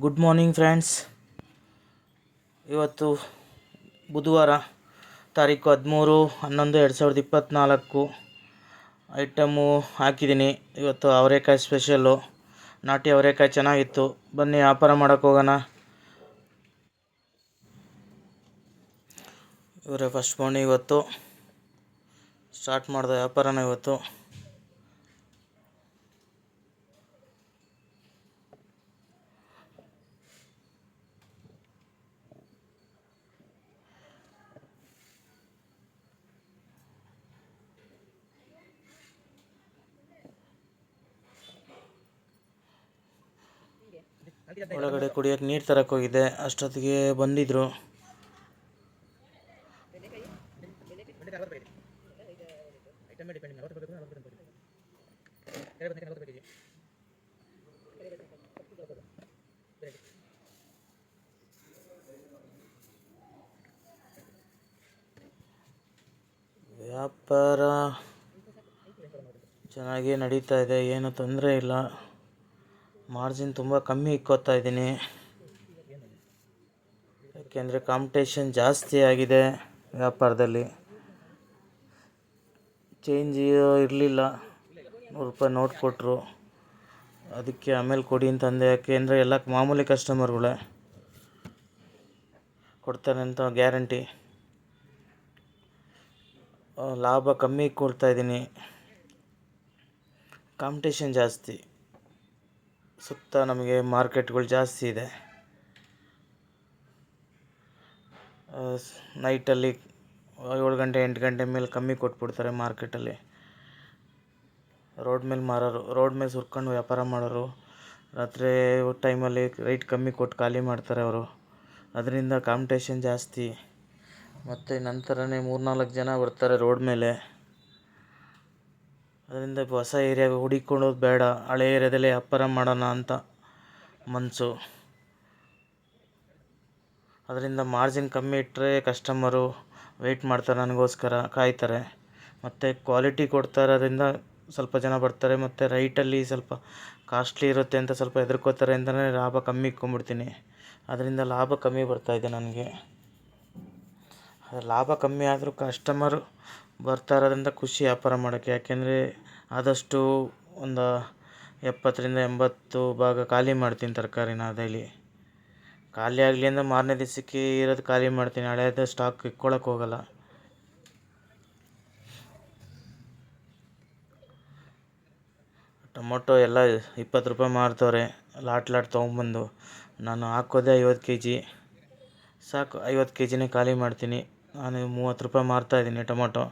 Good morning friends ಇವತ್ತು ಬುಧವಾರ ತಾರೀಕು ಹದಿಮೂರು, ಹನ್ನೊಂದು, ಎರಡು ಸಾವಿರದ ಇಪ್ಪತ್ತ್ನಾಲ್ಕು ಐಟಮು ಹಾಕಿದ್ದೀನಿ. ಇವತ್ತು ಅವರೆಕಾಯಿ ಸ್ಪೆಷಲ್ಲು. ನಾಟಿ ಅವರೆಕಾಯಿ ಚೆನ್ನಾಗಿತ್ತು. ಬನ್ನಿ, ವ್ಯಾಪಾರ ಮಾಡೋಕ್ಕೆ ಹೋಗೋಣ. ಇವರೇ ಫಸ್ಟ್ ಮಾರ್ನಿಂಗ್ ಇವತ್ತು. ಸ್ಟಾರ್ಟ್ ಮಾಡಿದೆ ವ್ಯಾಪಾರನ ಇವತ್ತು. ಒಳಗಡೆ ಕುಡಿಯಕ್ಕೆ ನೀರು ತರಕ್ಕೆ ಹೋಗಿದ್ದೆ ಅಷ್ಟೊತ್ತಿಗೆ ಬಂದಿದ್ರು. ವ್ಯಾಪಾರ ಚೆನ್ನಾಗಿ ನಡೀತಾ ಇದೆ. ಏನು ತೊಂದರೆ ಇಲ್ಲ. ಮಾರ್ಜಿನ್ ತುಂಬ ಕಮ್ಮಿ ಇಕ್ಕೋತಾ ಇದ್ದೀನಿ. ಯಾಕೆಂದರೆ ಕಾಂಪಿಟೇಷನ್ ಜಾಸ್ತಿ ಆಗಿದೆ ವ್ಯಾಪಾರದಲ್ಲಿ. ಚೇಂಜ್ ಇರಲಿಲ್ಲ. ನೂರು ರೂಪಾಯಿ ನೋಟ್ ಕೊಟ್ಟರು ಅದಕ್ಕೆ ಆಮೇಲೆ ಕೊಡಿ ಅಂತಂದೆ ಯಾಕೆಂದರೆ ಎಲ್ಲ ಮಾಮೂಲಿ ಕಸ್ಟಮರ್ಗಳೇ ಕೊಡ್ತಾರೆ ಅಂತ ಗ್ಯಾರಂಟಿ ಲಾಭ ಕಮ್ಮಿ ಕೊಡ್ತಾಯಿದ್ದೀನಿ ಕಾಂಪಿಟೇಷನ್ ಜಾಸ್ತಿ. ಸುತ್ತ ನಮಗೆ ಮಾರ್ಕೆಟ್ಗಳು ಜಾಸ್ತಿ ಇದೆ. ನೈಟಲ್ಲಿ ಏಳು ಗಂಟೆ, ಎಂಟು ಗಂಟೆ ಮೇಲೆ ಕಮ್ಮಿ ಕೊಟ್ಬಿಡ್ತಾರೆ ಮಾರ್ಕೆಟಲ್ಲಿ. ರೋಡ್ ಮೇಲೆ ಮಾರೋರು, ರೋಡ್ ಮೇಲೆ ಸುರ್ಕೊಂಡು ವ್ಯಾಪಾರ ಮಾಡೋರು, ರಾತ್ರಿ ಟೈಮಲ್ಲಿ ರೈಟ್ ಕಮ್ಮಿ ಕೊಟ್ಟು ಖಾಲಿ ಮಾಡ್ತಾರೆ ಅವರು. ಅದರಿಂದ ಕಾಂಪಿಟೇಷನ್ ಜಾಸ್ತಿ. ಮತ್ತು ನಂತರನೇ ಮೂರ್ನಾಲ್ಕು ಜನ ಬರ್ತಾರೆ ರೋಡ್ ಮೇಲೆ. ಅದರಿಂದ ಹೊಸ ಏರಿಯಾಗೆ ಹುಡಿಕೊಳ್ಳೋದು ಬೇಡ, ಹಳೆ ಏರಿಯಾದಲ್ಲೇ ವ್ಯಾಪಾರ ಮಾಡೋಣ ಅಂತ ಮನಸ್ಸು ಅದರಿಂದ ಮಾರ್ಜಿನ್ ಕಮ್ಮಿ ಇಟ್ಟರೆ ಕಸ್ಟಮರು ವೆಯ್ಟ್ ಮಾಡ್ತಾರೆ ನನಗೋಸ್ಕರ, ಕಾಯ್ತಾರೆ. ಮತ್ತು ಕ್ವಾಲಿಟಿ ಕೊಡ್ತಾ ಸ್ವಲ್ಪ ಜನ ಬರ್ತಾರೆ, ಮತ್ತು ರೈಟಲ್ಲಿ ಸ್ವಲ್ಪ ಕಾಸ್ಟ್ಲಿ ಇರುತ್ತೆ ಅಂತ ಸ್ವಲ್ಪ ಹೆದರ್ಕೋತಾರೆ ಅಂತಲೇ ಲಾಭ ಕಮ್ಮಿ ಇಕ್ಕೊಂಬಿಡ್ತೀನಿ ಅದರಿಂದ ಲಾಭ ಕಮ್ಮಿ ಬರ್ತಾಯಿದೆ ನನಗೆ. ಲಾಭ ಕಮ್ಮಿ ಆದರೂ ಕಸ್ಟಮರು ಬರ್ತಾ ಇರೋದ್ರಿಂದ ಖುಷಿ ವ್ಯಾಪಾರ ಮಾಡೋಕ್ಕೆ. ಯಾಕೆಂದರೆ ಆದಷ್ಟು ಒಂದು ಎಪ್ಪತ್ತರಿಂದ ಎಂಬತ್ತು ಭಾಗ ಖಾಲಿ ಮಾಡ್ತೀನಿ ತರಕಾರಿನ ಡೈಲಿ. ಖಾಲಿ ಆಗಲಿ ಅಂದರೆ ಮಾರನೇ ದಿವ್ಸಕ್ಕೆ ಇರೋದು ಖಾಲಿ ಮಾಡ್ತೀನಿ. ಹಳೇದು ಸ್ಟಾಕ್ ಇಟ್ಕೊಳಕ್ಕೆ ಹೋಗಲ್ಲ. ಟೊಮೊಟೊ ಎಲ್ಲ ಇಪ್ಪತ್ತು ರೂಪಾಯಿ ಮಾರ್ತವ್ರೆ. ಲಾಟ್ ಲಾಟ್ ತೊಗೊಂಬಂದು ನಾನು ಹಾಕೋದೇ ಐವತ್ತು ಕೆ ಜಿ ಸಾಕು, ಐವತ್ತು ಕೆ ಜಿನೇ ಖಾಲಿ ಮಾಡ್ತೀನಿ. ನಾನು ಮೂವತ್ತು ರೂಪಾಯಿ ಮಾರ್ತಾಯಿದ್ದೀನಿ ಟೊಮೊಟೊ.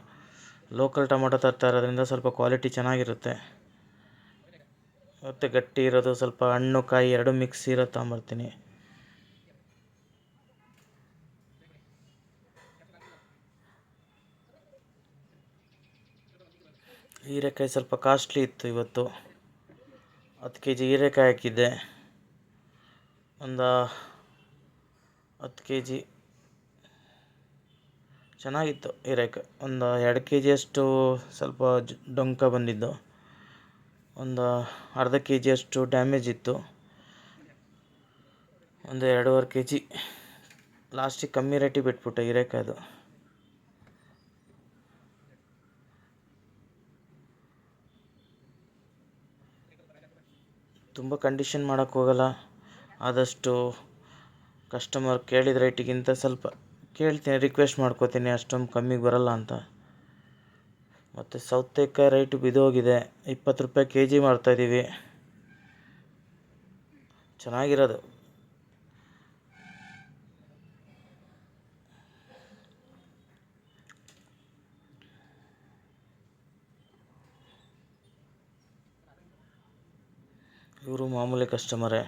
ಲೋಕಲ್ ಟೊಮೊಟೊ ತರ್ತಾ ಇರೋದ್ರಿಂದ ಸ್ವಲ್ಪ ಕ್ವಾಲಿಟಿ ಚೆನ್ನಾಗಿರುತ್ತೆ. ಮತ್ತು ಗಟ್ಟಿ ಇರೋದು ಸ್ವಲ್ಪ ಹಣ್ಣು, ಕಾಯಿ ಎರಡು ಮಿಕ್ಸ್ ಇರೋದು ತೊಗೊಂಬರ್ತೀನಿ. ಹೀರೆಕಾಯಿ ಸ್ವಲ್ಪ ಕಾಸ್ಟ್ಲಿ ಇತ್ತು ಇವತ್ತು. ಹತ್ತು ಕೆ ಜಿ ಹೀರೆಕಾಯಿ ಹಾಕಿದ್ದೆ. ಒಂದು ಹತ್ತು ಕೆ ಜಿ ಚೆನ್ನಾಗಿತ್ತು ಹೀರೆಕಾಯಿ ಒಂದು ಎರಡು ಕೆ ಜಿಯಷ್ಟು ಸ್ವಲ್ಪ ಡೊಂಕ ಬಂದಿದ್ದು. ಒಂದು ಅರ್ಧ ಕೆ ಜಿಯಷ್ಟು ಡ್ಯಾಮೇಜ್ ಇತ್ತು. ಒಂದು ಎರಡೂವರೆ ಕೆ ಜಿ ಲಾಸ್ಟಿಗೆ ಕಮ್ಮಿ ರೇಟಿಗೆ ಬಿಟ್ಬಿಟ್ಟೆ ಅದು. ತುಂಬ ಕಂಡೀಷನ್ ಮಾಡೋಕ್ಕೋಗಲ್ಲ ಆದಷ್ಟು ಕಸ್ಟಮರ್ ಕೇಳಿದ ರೇಟಿಗಿಂತ ಸ್ವಲ್ಪ ಕೇಳ್ತೀನಿ ರಿಕ್ವೆಸ್ಟ್ ಮಾಡ್ಕೋತೀನಿ, ಅಷ್ಟೊಂದು ಕಮ್ಮಿಗೆ ಬರಲ್ಲ ಅಂತ. ಮತ್ತು ಸೌತೆಕಾಯಿ ರೇಟ್ ಬಿದ್ದೋಗಿದೆ, ಇಪ್ಪತ್ತು ರೂಪಾಯಿ ಕೆ ಜಿ ಮಾರ್ತಾಯಿದ್ದೀವಿ ಚೆನ್ನಾಗಿರೋದು. ಇವರು ಮಾಮೂಲಿ ಕಸ್ಟಮರೇ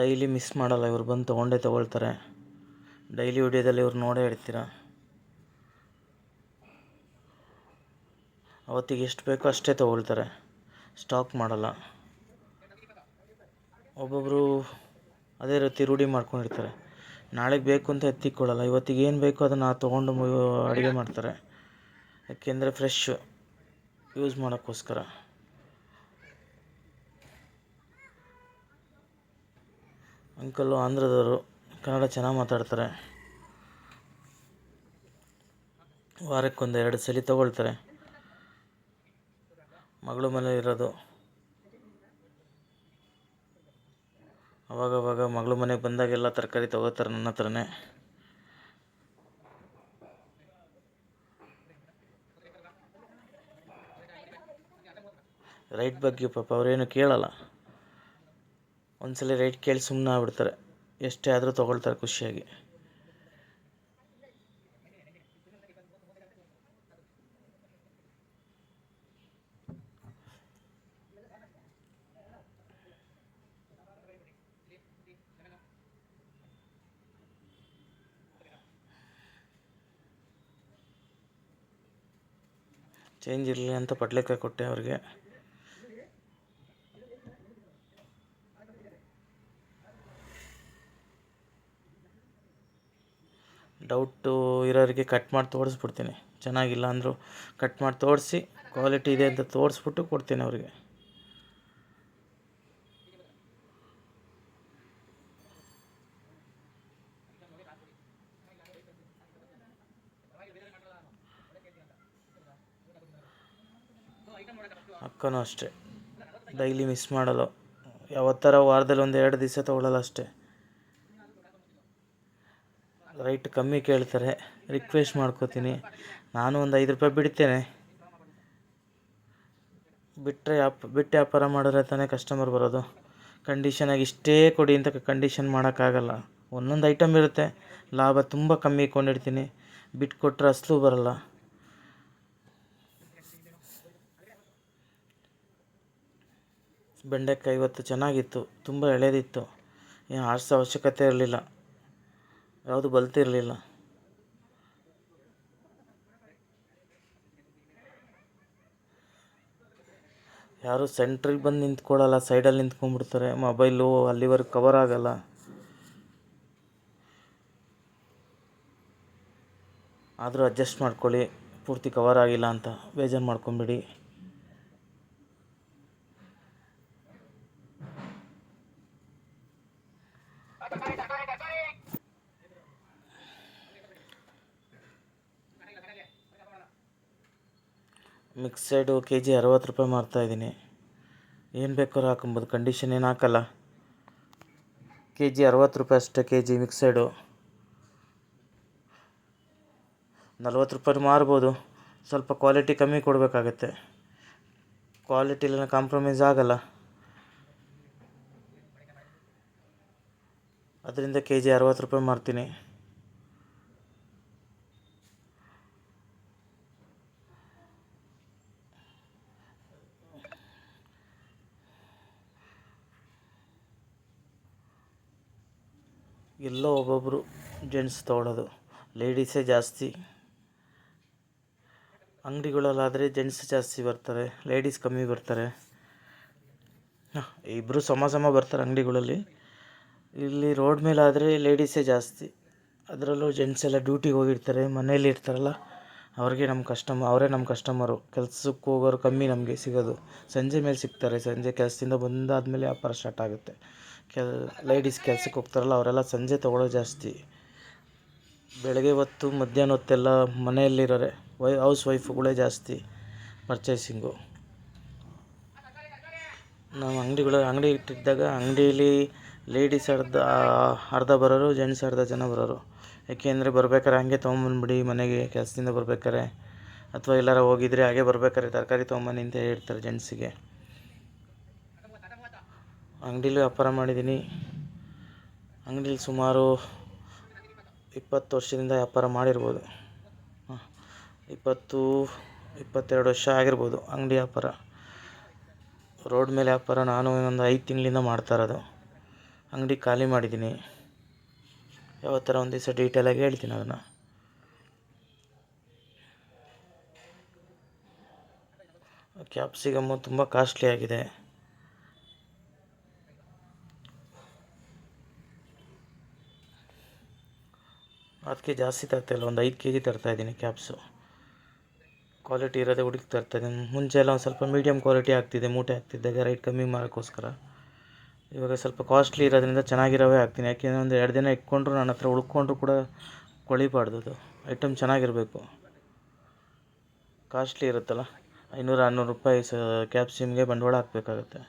ಡೈಲಿ ಮಿಸ್ ಮಾಡಲ್ಲ, ಇವ್ರು ಬಂದು ತೊಗೊಂಡೇ ತೊಗೊಳ್ತಾರೆ. ಡೈಲಿ ವಿಡಿಯೋದಲ್ಲಿ ಇವ್ರು ನೋಡೇ ಇಡ್ತೀರ ಅವತ್ತಿಗೆ ಎಷ್ಟು ಬೇಕೋ ಅಷ್ಟೇ ತೊಗೊಳ್ತಾರೆ. ಸ್ಟಾಕ್ ಮಾಡಲ್ಲ. ಒಬ್ಬೊಬ್ಬರು ಅದೇ ರೀತಿ ರೂಢಿ ಮಾಡ್ಕೊಂಡಿರ್ತಾರೆ. ನಾಳೆಗೆ ಬೇಕು ಅಂತ ಎತ್ತಿಕೊಳ್ಳಲ್ಲ. ಇವತ್ತಿಗೆ ಏನು ಬೇಕೋ ಅದನ್ನು ತೊಗೊಂಡು ಅಡುಗೆ ಮಾಡ್ತಾರೆ. ಯಾಕೆಂದರೆ ಫ್ರೆಶ್ ಯೂಸ್ ಮಾಡೋಕ್ಕೋಸ್ಕರ. ಅಂಕಲ್ಲು ಆಂಧ್ರದವರು ಕನ್ನಡ ಚೆನ್ನಾಗಿ ಮಾತಾಡ್ತಾರೆ. ವಾರಕ್ಕೊಂದು ಎರಡು ಸಲ ತಗೊಳ್ತಾರೆ. ಮಗಳು ಮನೆ ಇರೋದು. ಅವಾಗವಾಗ ಮಗಳು ಮನೆಗೆ ಬಂದಾಗೆಲ್ಲ ತರಕಾರಿ ತಗೋತಾರೆ ನನ್ನ ಹತ್ರನೇ. ರೈಟ್ ಬಗ್ಗೆ ಪಾಪ ಅವರೇನು ಕೇಳಲ್ಲ. ಒಂದ್ಸಲ ರೈಟ್ ಕೇಳಿ ಸುಮ್ಮನೆ ಆಗ್ಬಿಡ್ತಾರೆ. ಎಷ್ಟೇ ಆದರೂ ತೊಗೊಳ್ತಾರೆ ಖುಷಿಯಾಗಿ. ಚೇಂಜ್ ಇರಲಿ ಅಂತ ಪಡ್ಲಿಕ್ಕೆ ಕೊಟ್ಟೆ ಅವ್ರಿಗೆ. ಡೌಟು ಇರೋರಿಗೆ ಕಟ್ ಮಾಡಿ ತೋರಿಸ್ಬಿಡ್ತೀನಿ. ಚೆನ್ನಾಗಿಲ್ಲ ಅಂದರೂ ಕಟ್ ಮಾಡಿ ತೋರಿಸಿ ಕ್ವಾಲಿಟಿ ಇದೆ ಅಂತ ತೋರಿಸ್ಬಿಟ್ಟು ಕೊಡ್ತೀನಿ ಅವರಿಗೆ. ಅಕ್ಕನೂ ಅಷ್ಟೇ. ಡೈಲಿ ಮಿಸ್ ಮಾಡಲ್ಲ ಯಾವತ್ತಾರ ವಾರದಲ್ಲಿ ಒಂದು ಎರಡು ದಿವಸ ತೊಗೊಳಲ್ಲ ಅಷ್ಟೇ. ರೈಟ್ ಕಮ್ಮಿ ಕೇಳ್ತಾರೆ ರಿಕ್ವೆಸ್ಟ್ ಮಾಡ್ಕೋತೀನಿ. ನಾನು ಒಂದು ಐದು ರೂಪಾಯಿ ಬಿಡ್ತೇನೆ. ಬಿಟ್ಟರೆ ಯಾಪ್, ಬಿಟ್ಟು ವ್ಯಾಪಾರ ಮಾಡಿದ್ರೆ ತಾನೇ ಕಸ್ಟಮರ್ ಬರೋದು. ಕಂಡೀಷನಾಗಿ ಇಷ್ಟೇ ಕೊಡಿ ಅಂತ ಕಂಡೀಷನ್ ಮಾಡೋಕ್ಕಾಗಲ್ಲ. ಒಂದೊಂದು ಐಟಮ್ ಇರುತ್ತೆ. ಲಾಭ ತುಂಬ ಕಮ್ಮಿ ಇಟ್ಕೊಂಡಿರ್ತೀನಿ. ಬಿಟ್ಟು ಕೊಟ್ಟರೆ ಅಸಲು ಬರಲ್ಲ. ಬೆಂಡೆಕಾಯಿ ಇವತ್ತು ಚೆನ್ನಾಗಿತ್ತು. ತುಂಬ ಎಳೆದಿತ್ತು. ಏನು ಆರಿಸೋ ಅವಶ್ಯಕತೆ ಇರಲಿಲ್ಲ. ಯಾವುದು ಬಲ್ತಿರಲಿಲ್ಲ ಯಾರು ಸೆಂಟ್ರಿಗೆ ಬಂದು ನಿಂತ್ಕೊಳ್ಳಲ್ಲ ಸೈಡಲ್ಲಿ ನಿಂತ್ಕೊಂಡ್ಬಿಡ್ತಾರೆ. ಮೊಬೈಲು ಅಲ್ಲಿವರೆಗೆ ಕವರ್ ಆಗಲ್ಲ. ಆದರೂ ಅಡ್ಜಸ್ಟ್ ಮಾಡ್ಕೊಳ್ಳಿ. ಪೂರ್ತಿ ಕವರ್ ಆಗಿಲ್ಲ ಅಂತ. ಬೇಜಾರು ಮಾಡ್ಕೊಂಬಿಡಿ. ಮಿಕ್ಸೆಡು ಕೆ ಜಿ ಅರವತ್ತು ರೂಪಾಯಿ ಮಾರ್ತಾಯಿದ್ದೀನಿ ಏನು ಬೇಕಾದ್ರೂ ಹಾಕೊಂಬೋದು ಕಂಡೀಷನ್ ಏನು ಹಾಕಲ್ಲ. ಕೆ ಜಿ ಅರವತ್ತು ರೂಪಾಯಿ ಅಷ್ಟೇ ಕೆ ಜಿ ಮಿಕ್ಸೆಡು. ನಲ್ವತ್ತು ರೂಪಾಯಿ ಮಾರ್ಬೋದು. ಸ್ವಲ್ಪ ಕ್ವಾಲಿಟಿ ಕಮ್ಮಿ ಕೊಡಬೇಕಾಗತ್ತೆ. ಕ್ವಾಲಿಟಿಲೆಲ್ಲ ಕಾಂಪ್ರಮೈಸ್ ಆಗಲ್ಲ. ಅದರಿಂದ ಕೆ ಜಿ ಅರವತ್ತು ರೂಪಾಯಿ ಮಾರ್ತೀನಿ. ಎಲ್ಲೋ ಒಬ್ಬೊಬ್ಬರು ಜೆಂಟ್ಸ್ ತೊಗೊಳೋದು. ಲೇಡೀಸೇ ಜಾಸ್ತಿ. ಅಂಗಡಿಗಳಲ್ಲಾದರೆ ಜೆಂಟ್ಸ್ ಜಾಸ್ತಿ ಬರ್ತಾರೆ. ಲೇಡೀಸ್ ಕಮ್ಮಿ ಬರ್ತಾರೆ. ಇಬ್ಬರು ಸಮ ಸಮ ಬರ್ತಾರೆ ಅಂಗಡಿಗಳಲ್ಲಿ. ಇಲ್ಲಿ ರೋಡ್ ಮೇಲಾದರೆ ಲೇಡೀಸೇ ಜಾಸ್ತಿ. ಅದರಲ್ಲೂ ಜೆಂಟ್ಸ್ ಎಲ್ಲ ಡ್ಯೂಟಿಗೆ ಹೋಗಿರ್ತಾರೆ ಮನೇಲಿ ಇರ್ತಾರಲ್ಲ, ಅವ್ರಿಗೆ ನಮ್ಮ ಕಸ್ಟಮರ್ ಅವರೇ ನಮ್ಮ ಕಸ್ಟಮರು ಕೆಲ್ಸಕ್ಕೆ ಹೋಗೋರು ಕಮ್ಮಿ ನಮಗೆ ಸಿಗೋದು. ಸಂಜೆ ಮೇಲೆ ಸಿಗ್ತಾರೆ, ಸಂಜೆ ಕೆಲಸದಿಂದ ಬಂದಾದಮೇಲೆ ವ್ಯಾಪಾರ ಸ್ಟಾರ್ಟ್ ಆಗುತ್ತೆ. ಕೆಲ್ ಲೇಡೀಸ್ ಕೆಲ್ಸಕ್ಕೆ ಹೋಗ್ತಾರಲ್ಲ, ಅವರೆಲ್ಲ ಸಂಜೆ ತೊಗೊಳ್ಳೋದು ಜಾಸ್ತಿ. ಬೆಳಗ್ಗೆ ಹೊತ್ತು, ಮಧ್ಯಾಹ್ನ ಹೊತ್ತೆಲ್ಲ ಮನೆಯಲ್ಲಿರೋರೆ, ವೈ, ಹೌಸ್ ವೈಫುಗಳೇ ಜಾಸ್ತಿ ಪರ್ಚೇಸಿಂಗು. ನಾವು ಅಂಗಡಿಗಳು, ಅಂಗಡಿ ಇಟ್ಟಿದ್ದಾಗ ಅಂಗಡೀಲಿ ಲೇಡೀಸ್ ಅರ್ಧ ಅರ್ಧ ಬರೋರು ಜೆಂಟ್ಸ್ ಅರ್ಧ ಜನ ಬರೋರು. ಏಕೆಂದರೆ ಬರ್ಬೇಕಾದ್ರೆ ಹಂಗೆ ತೊಗೊಂಬಂದ್ಬಿಡಿ, ಮನೆಗೆ ಕೆಲಸದಿಂದ ಬರ್ಬೇಕಾರೆ. ಅಥವಾ ಎಲ್ಲಾರ ಹೋಗಿದ್ರೆ ಹಾಗೆ ಬರ್ಬೇಕಾರೆ ತರಕಾರಿ ತೊಗೊಂಬನ್ನಿ ಅಂತ ಹೇಳ್ತಾರೆ ಜೆಂಟ್ಸಿಗೆ ಅಂಗಡಿಲೂ ವ್ಯಾಪಾರ ಮಾಡಿದ್ದೀನಿ. ಅಂಗ್ಡೀಲಿ ಸುಮಾರು ಇಪ್ಪತ್ತು ವರ್ಷದಿಂದ ವ್ಯಾಪಾರ ಮಾಡಿರ್ಬೋದು. ಹಾಂ, ಇಪ್ಪತ್ತು, ಇಪ್ಪತ್ತೆರಡು ವರ್ಷ ಆಗಿರ್ಬೋದು ಅಂಗಡಿ ವ್ಯಾಪಾರ. ರೋಡ್ ಮೇಲೆ ವ್ಯಾಪಾರ ನಾನು ಇನ್ನೊಂದು ಐದು ತಿಂಗಳಿಂದ ಮಾಡ್ತಾ ಇರೋದು. ಅಂಗಡಿ ಖಾಲಿ ಮಾಡಿದ್ದೀನಿ. ಯಾವತ್ತರ ಒಂದು ದಿವಸ ಡೀಟೇಲಾಗಿ ಹೇಳ್ತೀನಿ ಅದನ್ನು. ಕ್ಯಾಪ್ಸಿಕಮ್ಮು ತುಂಬ ಕಾಸ್ಟ್ಲಿ ಆಗಿದೆ. ಅದಕ್ಕೆ ಜಾಸ್ತಿ ತರ್ತಾಯಿಲ್ಲ ಒಂದು ಐದು ಕೆ ಜಿ ತರ್ತಾಯಿದ್ದೀನಿ ಕ್ಯಾಪ್ಸು. ಕ್ವಾಲಿಟಿ ಇರೋದೇ ಹುಡುಕಿ ತರ್ತಾಯಿದ್ದೀನಿ ಮುಂಚೆ ಎಲ್ಲ ಒಂದು ಸ್ವಲ್ಪ ಮೀಡಿಯಮ್ ಕ್ವಾಲಿಟಿ ಆಗ್ತಿದೆ, ಮೂಟೆ ಆಗ್ತಿದ್ದಾಗ ರೈಟ್ ಕಮ್ಮಿ ಮಾಡೋಕ್ಕೋಸ್ಕರ. ಇವಾಗ ಸ್ವಲ್ಪ ಕಾಸ್ಟ್ಲಿ ಇರೋದ್ರಿಂದ ಚೆನ್ನಾಗಿರೋವೇ ಹಾಕ್ತೀನಿ. ಯಾಕೆಂದರೆ ಒಂದು ಎರಡು ದಿನ ಇಟ್ಕೊಂಡ್ರು ನನ್ನ ಹತ್ರ ಉಳ್ಕೊಂಡ್ರು ಕೂಡ ಕೊಳಿಬಾರ್ದು ಐಟಮ್ ಚೆನ್ನಾಗಿರಬೇಕು. ಕಾಸ್ಟ್ಲಿ ಇರುತ್ತಲ್ಲ, ಐನೂರು, ಆರುನೂರು ರೂಪಾಯಿ ಸ ಕ್ಯಾಪ್ ಸಿಮ್ಗೆ ಬಂಡವಾಳ ಹಾಕಬೇಕಾಗತ್ತೆ.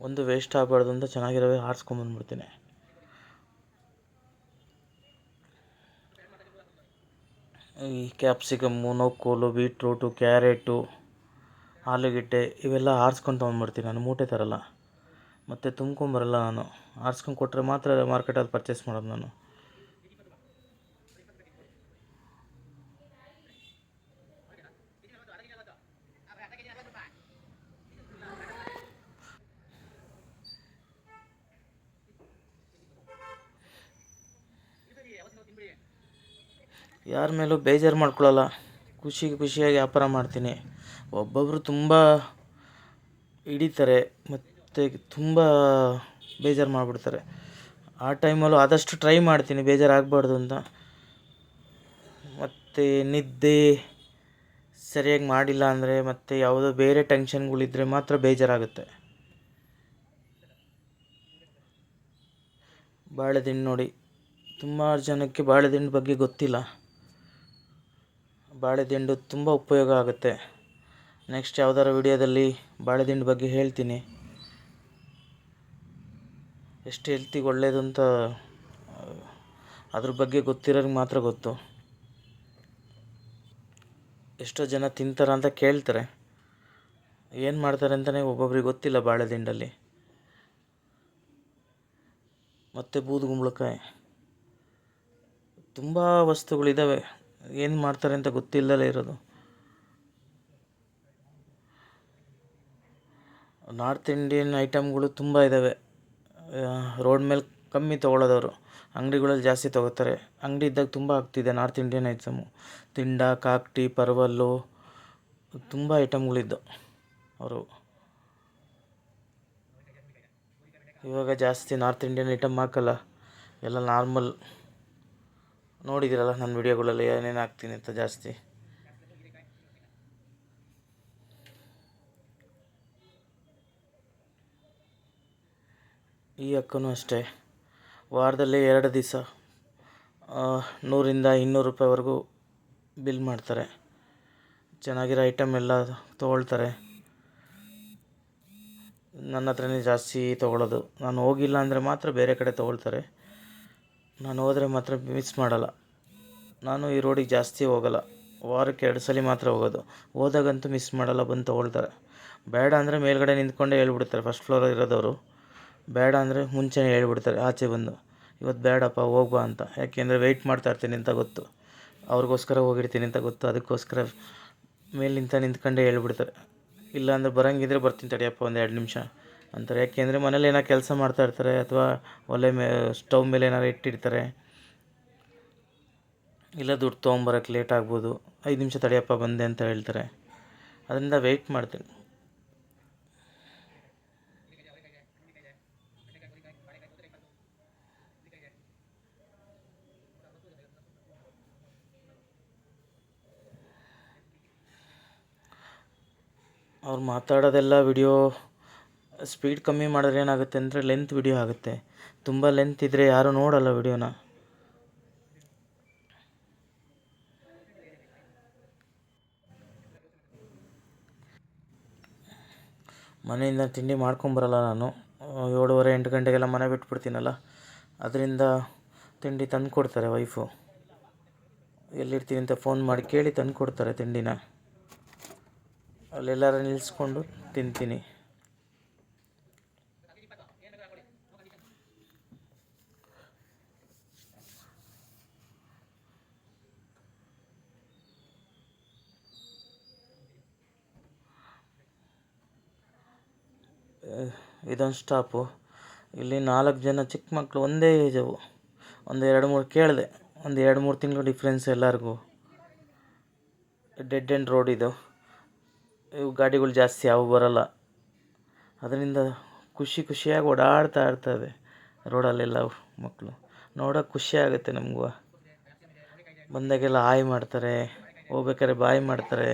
ಒಂದು ವೇಸ್ಟ್ ಆಗಬಾರ್ದು ಅಂತ ಚೆನ್ನಾಗಿರೋವೇ ಆರಿಸ್ಕೊಂಬಂದ್ಬಿಡ್ತೀನಿ ಈ ಕ್ಯಾಪ್ಸಿಕಮ್ಮು ನೋಕೋಲು ಬೀಟ್ರೂಟು ಕ್ಯಾರೆಟು ಆಲೂಗೆಡ್ಡೆ ಇವೆಲ್ಲ ಆರಿಸ್ಕೊಂಡು ತೊಗೊಂಡ್ಬರ್ತೀನಿ. ನಾನು ಮೂಟೆ ತರಲ್ಲ. ಮತ್ತು ತುಂಬ್ಕೊಂಬರಲ್ಲ ನಾನು. ಆರಿಸ್ಕೊಂಡು ಕೊಟ್ಟರೆ ಮಾತ್ರ ಮಾರ್ಕೆಟಲ್ಲಿ ಪರ್ಚೇಸ್ ಮಾಡೋದು ನಾನು. ಯಾರ ಮೇಲೂ ಬೇಜಾರು ಮಾಡ್ಕೊಳ್ಳಲ್ಲ ಖುಷಿಗೆ ಖುಷಿಯಾಗಿ ವ್ಯಾಪಾರ ಮಾಡ್ತೀನಿ. ಒಬ್ಬೊಬ್ಬರು ತುಂಬ ಹಿಡಿತಾರೆ ಮತ್ತು ತುಂಬ ಬೇಜಾರು ಮಾಡಿಬಿಡ್ತಾರೆ. ಆ ಟೈಮಲ್ಲೂ ಆದಷ್ಟು ಟ್ರೈ ಮಾಡ್ತೀನಿ, ಬೇಜಾರಾಗಬಾರ್ದು ಅಂತ. ಮತ್ತು ನಿದ್ದೆ ಸರಿಯಾಗಿ ಮಾಡಿಲ್ಲ ಅಂದರೆ ಮತ್ತು ಯಾವುದೋ ಬೇರೆ ಟೆನ್ಷನ್ಗಳಿದ್ದರೆ ಮಾತ್ರ ಬೇಜಾರಾಗುತ್ತೆ. ಬಾಳೆದಿಂಡು ನೋಡಿ. ತುಂಬ ಜನಕ್ಕೆ ಬಾಳೆದಿಂಡು ಬಗ್ಗೆ ಗೊತ್ತಿಲ್ಲ. ಬಾಳೆದಿಂಡು ತುಂಬ ಉಪಯೋಗ ಆಗುತ್ತೆ. ನೆಕ್ಸ್ಟ್ ಯಾವ್ದಾರ ವಿಡಿಯೋದಲ್ಲಿ ಬಾಳೆದಿಂಡು ಬಗ್ಗೆ ಹೇಳ್ತೀನಿ. ಎಷ್ಟು ಹೆಲ್ತಿಗೆ ಒಳ್ಳೆಯದು ಅಂತ, ಅದ್ರ ಬಗ್ಗೆ ಗೊತ್ತಿರೋರಿಗೆ ಮಾತ್ರ ಗೊತ್ತು. ಎಷ್ಟೋ ಜನ ತಿಂತಾರ ಅಂತ ಕೇಳ್ತಾರೆ. ಏನು ಮಾಡ್ತಾರೆ ಅಂತಲೇ ಒಬ್ಬೊಬ್ರಿಗೆ ಗೊತ್ತಿಲ್ಲ ಬಾಳೆದಿಂಡಲ್ಲಿ. ಮತ್ತು ಬೂದುಗುಂಬಳಕಾಯಿ ತುಂಬ ವಸ್ತುಗಳಿದ್ದಾವೆ ಏನು ಮಾಡ್ತಾರೆ ಅಂತ ಗೊತ್ತಿಲ್ಲದೇ ಇರೋದು. ನಾರ್ತ್ ಇಂಡಿಯನ್ ಐಟಮ್ಗಳು ತುಂಬ ಇದ್ದಾವೆ ರೋಡ್ ಮೇಲೆ ಕಮ್ಮಿ ತೊಗೊಳೋದವರು. ಅಂಗಡಿಗಳಲ್ಲಿ ಜಾಸ್ತಿ ತೊಗೋತಾರೆ ಅಂಗಡಿ ಇದ್ದಾಗ ತುಂಬ ಆಗ್ತಿದೆ ನಾರ್ತ್ ಇಂಡಿಯನ್ ಐಟಮು. ತಿಂಡ ಕಾಕ್ಟಿ ಪರ್ವಲ್ಲು, ತುಂಬ ಐಟಮ್ಗಳಿದ್ದು ಅವರು. ಇವಾಗ ಜಾಸ್ತಿ ನಾರ್ತ್ ಇಂಡಿಯನ್ ಐಟಮ್ ಹಾಕಲ್ಲ. ಎಲ್ಲ ನಾರ್ಮಲ್. ನೋಡಿದ್ದೀರಲ್ಲ ನನ್ನ ವಿಡಿಯೋಗಳಲ್ಲಿ ಏನೇನು ಹಾಕ್ತೀನಿ ಅಂತ ಜಾಸ್ತಿ. ಈ ಅಕ್ಕನೂ ಅಷ್ಟೇ. ವಾರದಲ್ಲಿ ಎರಡು ದಿವಸ ನೂರಿಂದ ಇನ್ನೂರು ರೂಪಾಯಿವರೆಗೂ ಬಿಲ್ ಮಾಡ್ತಾರೆ. ಚೆನ್ನಾಗಿರೋ ಐಟಮ್ ಎಲ್ಲ ತೊಗೊಳ್ತಾರೆ. ನನ್ನ ಹತ್ರನೇ ಜಾಸ್ತಿ ತೊಗೊಳ್ಳೋದು. ನಾನು ಹೋಗಿಲ್ಲ ಅಂದರೆ ಮಾತ್ರ ಬೇರೆ ಕಡೆ ತೊಗೊಳ್ತಾರೆ. ನಾನು ಹೋದರೆ ಮಾತ್ರ ಮಿಸ್ ಮಾಡಲ್ಲ. ನಾನು ಈ ರೋಡಿಗೆ ಜಾಸ್ತಿ ಹೋಗಲ್ಲ. ವಾರಕ್ಕೆ ಎರಡು ಸಲ ಮಾತ್ರ ಹೋಗೋದು. ಹೋದಾಗಂತೂ ಮಿಸ್ ಮಾಡಲ್ಲ, ಬಂದು ತೊಗೊಳ್ತಾರೆ. ಬೇಡ ಅಂದರೆ ಮೇಲ್ಗಡೆ ನಿಂತ್ಕೊಂಡೇ ಹೇಳ್ಬಿಡ್ತಾರೆ ಫಸ್ಟ್ ಫ್ಲೋರ್ ಇರೋದವರು. ಬೇಡ ಅಂದರೆ ಮುಂಚೆನೇ ಹೇಳ್ಬಿಡ್ತಾರೆ, ಆಚೆ ಬಂದು. ಇವತ್ತು ಬೇಡಪ್ಪ ಹೋಗ್ಬಾ ಅಂತ. ಯಾಕೆಂದರೆ ವೆಯ್ಟ್ ಮಾಡ್ತಾ ಇರ್ತೀನಿ ಅಂತ ಗೊತ್ತು. ಅವ್ರಿಗೋಸ್ಕರ ಹೋಗಿರ್ತೀನಿ ಅಂತ ಗೊತ್ತು. ಅದಕ್ಕೋಸ್ಕರ ಮೇಲೆ ನಿಂತ ನಿಂತ್ಕೊಂಡೇ ಹೇಳ್ಬಿಡ್ತಾರೆ. ಇಲ್ಲಾಂದರೆ ಬರೋಂಗಿದ್ರೆ ಬರ್ತೀನಿ ತಡಿಯಪ್ಪ ಒಂದು ಎರಡು ನಿಮಿಷ. ಅಂತಾರೆ. ಯಾಕೆಂದರೆ ಮನೇಲಿ ಏನೋ ಕೆಲಸ ಮಾಡ್ತಾ ಇರ್ತಾರೆ ಅಥವಾ ಒಲೆ ಮೇ, ಸ್ಟವ್ ಮೇಲೆ ಏನಾರು ಇಟ್ಟಿರ್ತಾರೆ. ಇಲ್ಲ ದುಡ್ಡು ತೊಗೊಂಬರಕ್ಕೆ ಲೇಟ್ ಆಗ್ಬೋದು. ಐದು ನಿಮಿಷ ತಡಿಯಪ್ಪ, ಬಂದೆ ಅಂತ ಹೇಳ್ತಾರೆ. ಅದರಿಂದ ವೆಯ್ಟ್ ಮಾಡ್ತೀನಿ. ಅವ್ರು ಮಾತಾಡೋದೆಲ್ಲ ವಿಡಿಯೋ ಸ್ಪೀಡ್ ಕಮ್ಮಿ ಮಾಡಿದ್ರೆ ಏನಾಗುತ್ತೆ ಅಂದರೆ ಲೆಂತ್ ವಿಡಿಯೋ ಆಗುತ್ತೆ. ತುಂಬ ಲೆಂತ್ ಇದ್ದರೆ ಯಾರೂ ನೋಡಲ್ಲ ವಿಡಿಯೋನ ಮನೆಯಿಂದ ತಿಂಡಿ ಮಾಡ್ಕೊಂಬರಲ್ಲ ನಾನು. ಏಳುವರೆ, ಎಂಟು ಗಂಟೆಗೆಲ್ಲ ಮನೆ ಬಿಟ್ಬಿಡ್ತೀನಲ್ಲ. ಅದರಿಂದ ತಿಂಡಿ ತಂದು ಕೊಡ್ತಾರೆ ವೈಫು ಎಲ್ಲಿರ್ತೀನಿ ಅಂತ ಫೋನ್ ಮಾಡಿ ಕೇಳಿ ತಂದು ಕೊಡ್ತಾರೆ ತಿಂಡಿನ. ಅಲ್ಲೆಲ್ಲರೂ ನಿಲ್ಲಿಸ್ಕೊಂಡು ತಿಂತೀನಿ. ಇದೊಂದು ಸ್ಟಾಪು. ಇಲ್ಲಿ ನಾಲ್ಕು ಜನ ಚಿಕ್ಕ ಮಕ್ಕಳು ಒಂದೇ ಏಜವು ಒಂದು ಎರಡು ಮೂರು ಕೇಳಿದೆ. ಒಂದು ಎರಡು ಮೂರು ತಿಂಗಳು ಡಿಫ್ರೆನ್ಸ್ ಎಲ್ಲರಿಗೂ. ಡೆಡ್ ಎಂಡ್ ರೋಡ್ ಇದು. ಇವು ಗಾಡಿಗಳು ಜಾಸ್ತಿ ಯಾವು ಬರಲ್ಲ. ಅದರಿಂದ ಖುಷಿ ಖುಷಿಯಾಗಿ ಓಡಾಡ್ತಾ ಇರ್ತವೆ ರೋಡಲ್ಲೆಲ್ಲ ಮಕ್ಕಳು ನೋಡೋಕೆ ಖುಷಿ ಆಗುತ್ತೆ ನಮಗೂ. ಬಂದಾಗೆಲ್ಲ ಹಾಯ್ ಮಾಡ್ತಾರೆ. ಹೋಗ್ಬೇಕಾದ್ರೆ ಬಾಯ್ ಮಾಡ್ತಾರೆ.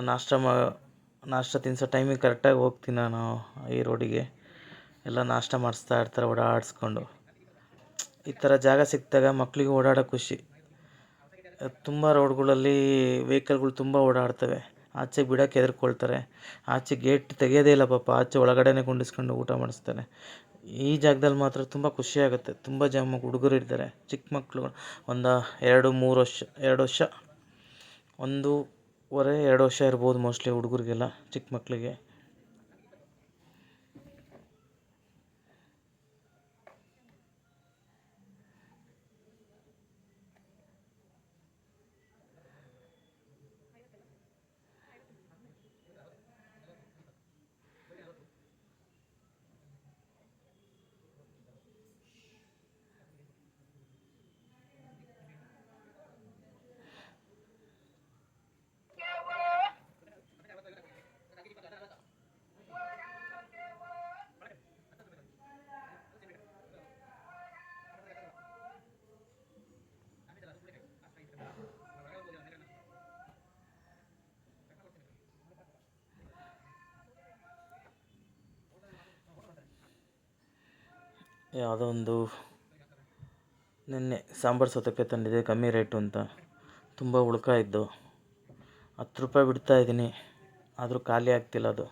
ನಾಷ್ಟ ಮಾ ನಾಷ್ಟ ತಿನ್ನಿಸೋ ಟೈಮಿಗೆ ಕರೆಕ್ಟಾಗಿ ಹೋಗ್ತೀನಿ ನಾನು ಈ ರೋಡಿಗೆ. ಎಲ್ಲ ನಾಷ್ಟ ಮಾಡಿಸ್ತಾ ಇರ್ತಾರೆ, ಓಡಾಡಿಸ್ಕೊಂಡು. ಈ ಥರ ಜಾಗ ಸಿಕ್ಕಿದಾಗ ಮಕ್ಕಳಿಗೆ ಓಡಾಡೋ ಖುಷಿ. ತುಂಬ ರೋಡ್ಗಳಲ್ಲಿ ವೆಹಿಕಲ್ಗಳು ತುಂಬ ಓಡಾಡ್ತವೆ. ಆಚೆ ಬಿಡೋಕ್ಕೆ ಹೆದರ್ಕೊಳ್ತಾರೆ. ಆಚೆ ಗೇಟ್ ತೆಗೆಯೋದೇ ಇಲ್ಲ ಪಾಪ. ಆಚೆ ಒಳಗಡೆನೇ ಕುಂಡಿಸ್ಕೊಂಡು ಊಟ ಮಾಡಿಸ್ತಾರೆ. ಈ ಜಾಗದಲ್ಲಿ ಮಾತ್ರ ತುಂಬ ಖುಷಿಯಾಗುತ್ತೆ. ತುಂಬ ಜನ ಹುಡುಗರು ಇರ್ತಾರೆ ಚಿಕ್ಕ ಮಕ್ಕಳು. ಒಂದು ಎರಡು ಮೂರು ವರ್ಷ, ಎರಡು ವರ್ಷ. ಒಂದೂವರೆ ಎರಡು ವರ್ಷ ಇರ್ಬೋದು ಮೋಸ್ಟ್ಲಿ ಹುಡುಗರಿಗೆಲ್ಲ ಚಿಕ್ಕ ಮಕ್ಕಳಿಗೆ ಯಾವುದೋ ಒಂದು ನಿನ್ನೆ ಸಾಂಬಾರು ಸೌತೆಕಾಯಿ ತಂದಿದ್ದೆ ಕಮ್ಮಿ ರೇಟು ಅಂತ. ತುಂಬ ಉಳ್ಕಾಯಿದ್ದು ಹತ್ತು ರೂಪಾಯಿ ಬಿಡ್ತಾ ಇದ್ದೀನಿ. ಆದರೂ ಖಾಲಿ ಆಗ್ತಿಲ್ಲ ಅದು.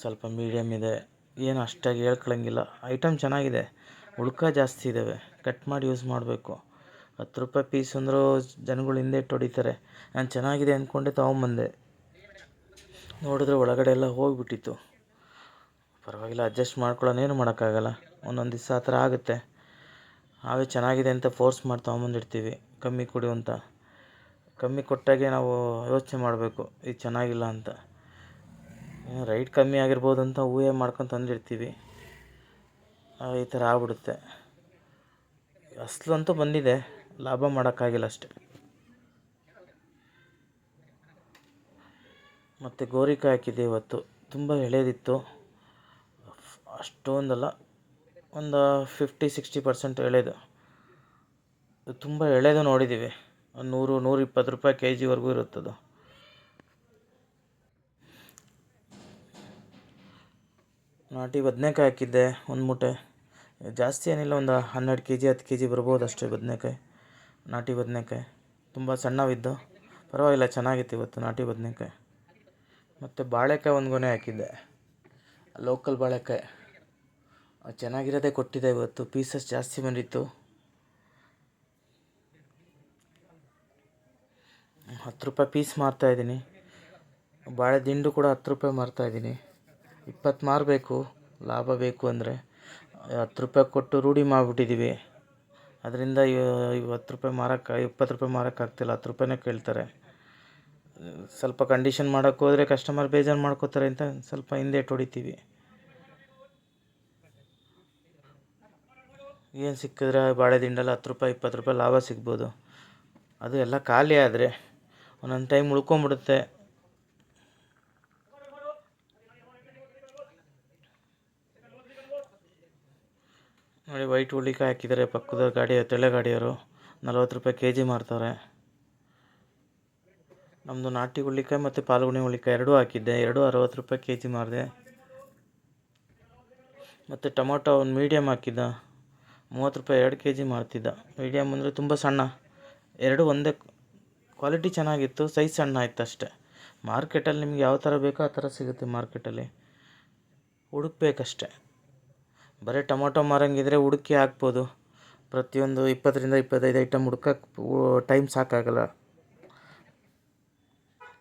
ಸ್ವಲ್ಪ ಮೀಡಿಯಮ್ ಇದೆ. ಏನು ಅಷ್ಟಾಗಿ ಹೇಳ್ಕೊಳಂಗಿಲ್ಲ. ಐಟಮ್ ಚೆನ್ನಾಗಿದೆ. ಉಳ್ಕ ಜಾಸ್ತಿ ಇದ್ದಾವೆ ಕಟ್ ಮಾಡಿ ಯೂಸ್ ಮಾಡಬೇಕು. ಹತ್ತು ರೂಪಾಯಿ ಪೀಸ್ ಅಂದರೂ ಜನಗಳು ಹಿಂದೆ ಇಟ್ಟು ಹೊಡಿತಾರೆ. ನಾನು ಚೆನ್ನಾಗಿದೆ ಅಂದ್ಕೊಂಡೆ ತೊಗೊಂಬಂದೆ. ನೋಡಿದ್ರೆ ಒಳಗಡೆ ಎಲ್ಲ ಹೋಗಿಬಿಟ್ಟಿತ್ತು. ಪರವಾಗಿಲ್ಲ ಅಡ್ಜಸ್ಟ್ ಮಾಡ್ಕೊಳ್ಳೋಣ ಏನು ಮಾಡೋಕ್ಕಾಗಲ್ಲ. ಒಂದೊಂದು ದಿವಸ ಆ ಥರ ಆಗುತ್ತೆ. ಹಾವೇ ಚೆನ್ನಾಗಿದೆ ಅಂತ ಫೋರ್ಸ್ ಮಾಡಿ ತೊಗೊಂಬಂದಿರ್ತೀವಿ. ಕಮ್ಮಿ ಕೊಡು ಅಂತ. ಕಮ್ಮಿ ಕೊಟ್ಟಾಗೆ ನಾವು ಯೋಚನೆ ಮಾಡಬೇಕು, ಇದು ಚೆನ್ನಾಗಿಲ್ಲ ಅಂತ. ರೈಟ್ ಕಮ್ಮಿ ಆಗಿರ್ಬೋದು ಅಂತ ಊಹೆ ಮಾಡ್ಕೊಂಡು ತಂದಿರ್ತೀವಿ. ಈ ಥರ ಆಗ್ಬಿಡುತ್ತೆ. ಅಸಲು ಬಂದಿದೆ. ಲಾಭ ಮಾಡೋಕ್ಕಾಗಿಲ್ಲ ಅಷ್ಟೆ. ಮತ್ತು ಗೋರಿಕಾಯಿ ಹಾಕಿದ್ದೆ ಇವತ್ತು. ತುಂಬ ಎಳೆದಿತ್ತು. ಅಷ್ಟೊಂದಲ್ಲ, ಒಂದು ಫಿಫ್ಟಿ ಸಿಕ್ಸ್ಟಿ ಪರ್ಸೆಂಟ್ ಎಳೆದು. ತುಂಬ ಎಳೆದು ನೋಡಿದ್ದೀವಿ ನೂರು, ನೂರಿಪ್ಪತ್ತು ರೂಪಾಯಿ ಕೆ ಜಿವರೆಗೂ ಇರುತ್ತದು. ನಾಟಿ ಬದನೆಕಾಯಿ ಹಾಕಿದ್ದೆ ಒಂದು ಮೂಟೆ. ಜಾಸ್ತಿ ಏನಿಲ್ಲ, ಒಂದು ಹನ್ನೆರಡು ಕೆ ಜಿ ಹತ್ತು ಕೆ ಜಿ ಬರ್ಬೋದು ಅಷ್ಟೇ ಬದನೆಕಾಯಿ, ನಾಟಿ ಬದನೆಕಾಯಿ. ತುಂಬ ಸಣ್ಣವಿದ್ದು. ಪರವಾಗಿಲ್ಲ, ಚೆನ್ನಾಗಿತ್ತು ಇವತ್ತು ನಾಟಿ ಬದನೆಕಾಯಿ. ಮತ್ತು ಬಾಳೆಕಾಯಿ ಒಂದು ಗೊನೆ ಹಾಕಿದ್ದೆ. ಲೋಕಲ್ ಬಾಳೆಕಾಯಿ. ಚೆನ್ನಾಗಿರೋದೇ ಕೊಟ್ಟಿದೆ ಇವತ್ತು. ಪೀಸಸ್ ಜಾಸ್ತಿ ಬಂದಿತ್ತು. ಹತ್ತು ರೂಪಾಯಿ ಪೀಸ್ ಮಾರ್ತಾಯಿದ್ದೀನಿ ಬಾಳೆ ದಿಂಡು ಕೂಡ ಹತ್ತು ರೂಪಾಯಿ ಮಾರ್ತಾಯಿದ್ದೀನಿ ಇಪ್ಪತ್ತು ಮಾರಬೇಕು. ಲಾಭ ಬೇಕು ಅಂದರೆ. ಹತ್ತು ರೂಪಾಯಿ ಕೊಟ್ಟು ರೂಢಿ ಮಾಡಿಬಿಟ್ಟಿದ್ದೀವಿ. ಅದರಿಂದ ಇವತ್ತು ರೂಪಾಯಿ ಮಾರಕ್ಕೆ ಇಪ್ಪತ್ತು ರೂಪಾಯಿ ಮಾರೋಕ್ಕಾಗ್ತಿಲ್ಲ ಹತ್ತು ರೂಪಾಯಿನೇ ಕೇಳ್ತಾರೆ. ಸ್ವಲ್ಪ ಕಂಡೀಷನ್ ಮಾಡೋಕ್ಕೋದ್ರೆ ಕಸ್ಟಮರ್ ಬೇಜಾರು ಮಾಡ್ಕೋತಾರೆ ಅಂತ ಸ್ವಲ್ಪ ಹಿಂದೆ ಹೊಡಿತೀವಿ ಏನು ಸಿಕ್ಕಿದ್ರೆ ಬಾಳೆ ದಿಂಡಲ್ಲಿ ಹತ್ತು ರೂಪಾಯಿ, ಇಪ್ಪತ್ತು ರೂಪಾಯಿ ಲಾಭ ಸಿಗ್ಬೋದು. ಅದು ಎಲ್ಲ ಖಾಲಿ ಆದರೆ ಒಂದೊಂದು ಟೈಮ್ ಉಳ್ಕೊಂಬಿಡುತ್ತೆ ನೋಡಿ ವೈಟ್ ಹುಳ್ಳಿಕಾಯಿ ಹಾಕಿದ್ದಾರೆ ಪಕ್ಕದ ಗಾಡಿ ತೆಳೆ ಗಾಡಿಯವರು. ನಲ್ವತ್ತು ರೂಪಾಯಿ ಕೆ ಜಿ ಮಾರ್ತಾರೆ. ನಮ್ಮದು ನಾಟಿ ಹುಳ್ಳಿಕಾಯಿ ಮತ್ತು ಪಾಲ್ಗುಣಿ ಹುಳ್ಳಿಕಾಯಿ ಎರಡೂ ಹಾಕಿದ್ದೆ. ಎರಡೂ ಅರವತ್ತು ರೂಪಾಯಿ ಕೆ ಜಿ ಮಾರಿದೆ. ಮತ್ತು ಟೊಮೊಟೊ ಒಂದು ಮೀಡಿಯಮ್ ಹಾಕಿದ್ದ. ಮೂವತ್ತು ರೂಪಾಯಿ ಎರಡು ಕೆ ಜಿ ಮಾರ್ತಿದ್ದ. ಮೀಡಿಯಮ್ ಅಂದರೆ ತುಂಬ ಸಣ್ಣ. ಎರಡು ಒಂದೇ ಕ್ವಾಲಿಟಿ ಚೆನ್ನಾಗಿತ್ತು, ಸೈಜ್ ಸಣ್ಣ ಆಯ್ತು ಅಷ್ಟೇ. ಮಾರ್ಕೆಟಲ್ಲಿ ನಿಮ್ಗೆ ಯಾವ ಥರ ಬೇಕೋ ಆ ಥರ ಸಿಗುತ್ತೆ ಮಾರ್ಕೆಟಲ್ಲಿ. ಹುಡುಕ್ಬೇಕಷ್ಟೆ. ಬರೀ ಟೊಮೊಟೊ ಮಾರಂಗಿದ್ರೆ ಹುಡುಕಿ ಹಾಕ್ಬೋದು. ಪ್ರತಿಯೊಂದು ಇಪ್ಪತ್ತರಿಂದ ಇಪ್ಪತ್ತೈದು ಐಟಮ್ ಹುಡ್ಕಕ್ಕೆ ಟೈಮ್ ಸಾಕಾಗಲ್ಲ.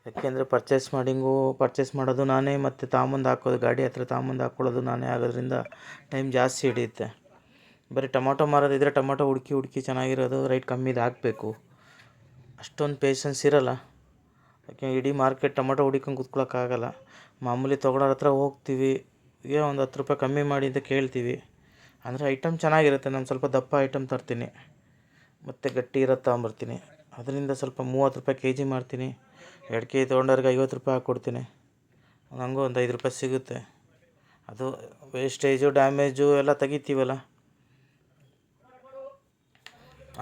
ಯಾಕೆಂದರೆ ಪರ್ಚೇಸ್ ಮಾಡಿಂಗು ಪರ್ಚೇಸ್ ಮಾಡೋದು ನಾನೇ ಮತ್ತು ತಾಂಬಂದು ಹಾಕೋದು, ಗಾಡಿ ಹತ್ರ ತಾಂಬಂದು ಹಾಕ್ಕೊಳ್ಳೋದು ನಾನೇ ಆಗೋದ್ರಿಂದ ಟೈಮ್ ಜಾಸ್ತಿ ಹಿಡಿಯುತ್ತೆ. ಬರೀ ಟೊಮೊಟೊ ಮಾರೋದಿದ್ರೆ ಟೊಮೊಟೊ ಹುಡುಕಿ ಹುಡುಕಿ ಚೆನ್ನಾಗಿರೋದು ರೈಟ್ ಕಮ್ಮಿದು ಹಾಕಬೇಕು ಅಷ್ಟೊಂದು ಪೇಷನ್ಸ್ ಇರೋಲ್ಲ. ಯಾಕೆ ಇಡೀ ಮಾರ್ಕೆಟ್ ಟೊಮೊಟೊ ಹುಡ್ಕೊಂಡು ಕೂತ್ಕೊಳ್ಳೋಕ್ಕಾಗಲ್ಲ ಮಾಮೂಲಿ ತೊಗೊಳೋರ ಹತ್ರ ಹೋಗ್ತೀವಿ ಏನೋ ಒಂದು ಹತ್ತು ರೂಪಾಯಿ ಕಮ್ಮಿ ಮಾಡಿ ಅಂತ ಕೇಳ್ತೀವಿ. ಅಂದರೆ ಐಟಮ್ ಚೆನ್ನಾಗಿರುತ್ತೆ, ನಾನು ಸ್ವಲ್ಪ ದಪ್ಪ ಐಟಮ್ ತರ್ತೀನಿ. ಮತ್ತು ಗಟ್ಟಿ ಇರೋದು ತಗೊಂಬರ್ತೀನಿ. ಅದರಿಂದ ಸ್ವಲ್ಪ ಮೂವತ್ತು ರೂಪಾಯಿ ಕೆ ಜಿ ಮಾಡ್ತೀನಿ. ಎರಡು ಕೆ ಜಿ ತೊಗೊಂಡವ್ರಿಗೆ ಐವತ್ತು ರೂಪಾಯಿ ಹಾಕ್ಕೊಡ್ತೀನಿ ಹಂಗೂ ಒಂದು ಐದು ರೂಪಾಯಿ ಸಿಗುತ್ತೆ. ಅದು ವೇಸ್ಟೇಜು ಡ್ಯಾಮೇಜು ಎಲ್ಲ ತೆಗಿತೀವಲ್ಲ.